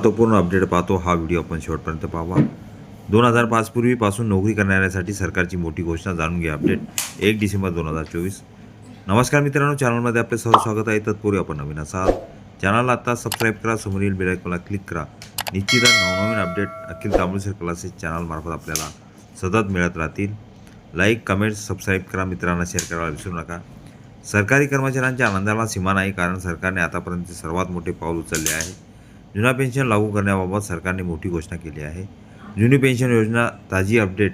महत्त्वपूर्ण अपडेट पाहतो. हा व्हिडिओ आपण शेवटपर्यंत पाहावा. दोन हजार पाच पूर्वीपासून नोकरी करणाऱ्यासाठी सरकारची मोठी घोषणा जाणून घ्या. अपडेट एक डिसेंबर दोन हजार चोवीस. नमस्कार मित्रांनो चॅनलमध्ये आपले सर्व स्वागत आहे. तत्पूर्वी आपण नवीन असाल चॅनलला आता सबस्क्राईब करा समोरील बेल क्लिक करा. निश्चितच नवनवीन अपडेट अखिल तांबुळसर क्लासेस चॅनलमार्फत आपल्याला सतत मिळत राहतील. लाईक कमेंट सबस्क्राईब करा मित्रांना शेअर करायला विसरू नका. सरकारी कर्मचाऱ्यांच्या आनंदाला सीमा नाही कारण सरकारने आतापर्यंत सर्वात मोठे पाऊल उचलले आहे. जुना पेन्शन लागू करण्याबाबत सरकारने मोठी घोषणा केली आहे. जुनी पेन्शन योजना ताजी अपडेट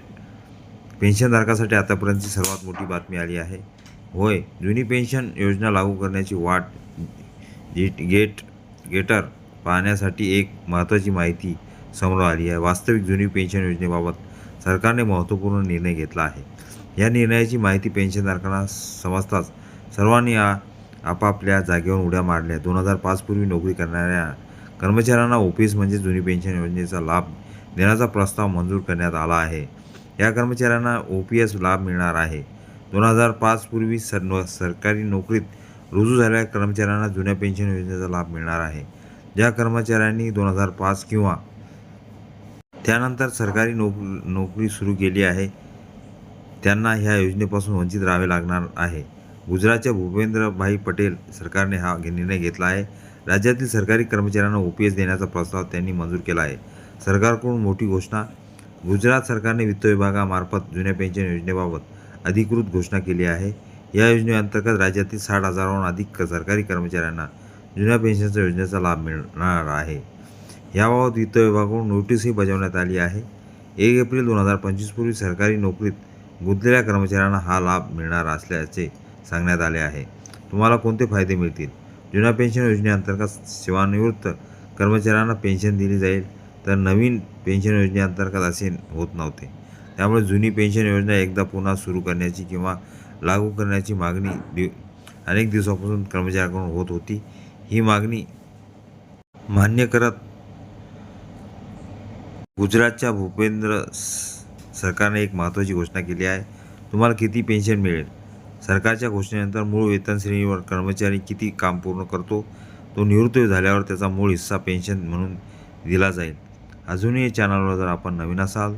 पेन्शनधारकासाठी आतापर्यंतची सर्वात मोठी बातमी आली आहे. होय जुनी पेन्शन योजना लागू करण्याची वाट गेट गेट गेटर पाहण्यासाठी एक महत्त्वाची माहिती समोर आली आहे. वास्तविक जुनी पेन्शन योजनेबाबत सरकारने महत्त्वपूर्ण निर्णय घेतला आहे. या निर्णयाची माहिती पेन्शनधारकांना समजताच सर्वांनी आपापल्या जागेवर उड्या मारल्या. दोन हजार पाचपूर्वी नोकरी करणाऱ्या कर्मचाऱ्यांना ओपीएस म्हणजे जुनी पेन्शन योजनेचा लाभ देण्याचा प्रस्ताव मंजूर करण्यात आला आहे. या कर्मचाऱ्यांना ओ पी एस लाभ मिळणार आहे. दोन हजार पाचपूर्वी सर सरकारी नोकरीत रुजू झालेल्या कर्मचाऱ्यांना जुन्या पेन्शन योजनेचा लाभ मिळणार आहे. ज्या कर्मचाऱ्यांनी दोन हजार पाच किंवा त्यानंतर सरकारी नोक नोकरी सुरू केली आहे त्यांना ह्या योजनेपासून वंचित राहावे लागणार आहे. गुजरातच्या भूपेंद्रभाई पटेल सरकारने हा निर्णय घेतला आहे. राज्यातील सरकारी कर्मचाऱ्यांना ओ पी एस देण्याचा प्रस्ताव त्यांनी मंजूर केला आहे. सरकारकडून मोठी घोषणा गुजरात सरकारने वित्त विभागामार्फत जुन्या पेन्शन योजनेबाबत अधिकृत घोषणा केली आहे. या योजनेअंतर्गत राज्यातील साठ हजाराहून अधिक सरकारी कर्मचाऱ्यांना जुन्या पेन्शनच्या योजनेचा लाभ मिळणार आहे. याबाबत वित्त विभागाकडून नोटीसही बजावण्यात आली आहे. एक एप्रिल दोन हजार पंचवीसपूर्वी सरकारी नोकरीत गुंतलेल्या कर्मचाऱ्यांना हा लाभ मिळणार असल्याचे सांगण्यात आले आहे. तुम्हाला कोणते फायदे मिळतील? जुन्या पेन्शन योजनेअंतर्गत सेवानिवृत्त कर्मचाऱ्यांना पेन्शन दिली जाईल तर नवीन पेन्शन योजनेअंतर्गत असे होत नव्हते. त्यामुळे जुनी पेन्शन योजना एकदा पुन्हा सुरू करण्याची किंवा लागू करण्याची मागणी दिव अनेक दिवसापासून कर्मचाऱ्यांकडून होत होती. ही मागणी मान्य करत गुजरातच्या भूपेंद्र स- सरकारने एक महत्त्वाची घोषणा केली आहे. तुम्हाला किती पेन्शन मिळेल? सरकारच्या घोषणेनंतर मूळ वेतन श्रेणीवर कर्मचारी किती काम पूर्ण करतो तो निवृत्त झाल्यावर त्याचा मूळ हिस्सा पेन्शन म्हणून दिला जाईल. अजूनही चॅनलवर जर आपण नवीन असाल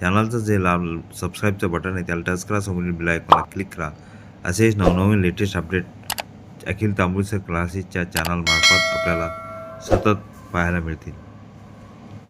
चॅनलचं जे लाल सबस्क्राईबचं बटन आहे त्याला टच करा समोरील बिल आयकॉनला क्लिक करा. असेच नवनवीन लेटेस्ट अपडेट अखिल तांबुळसर क्लासेसच्या चॅनलमार्फत आपल्याला सतत पाहायला मिळतील.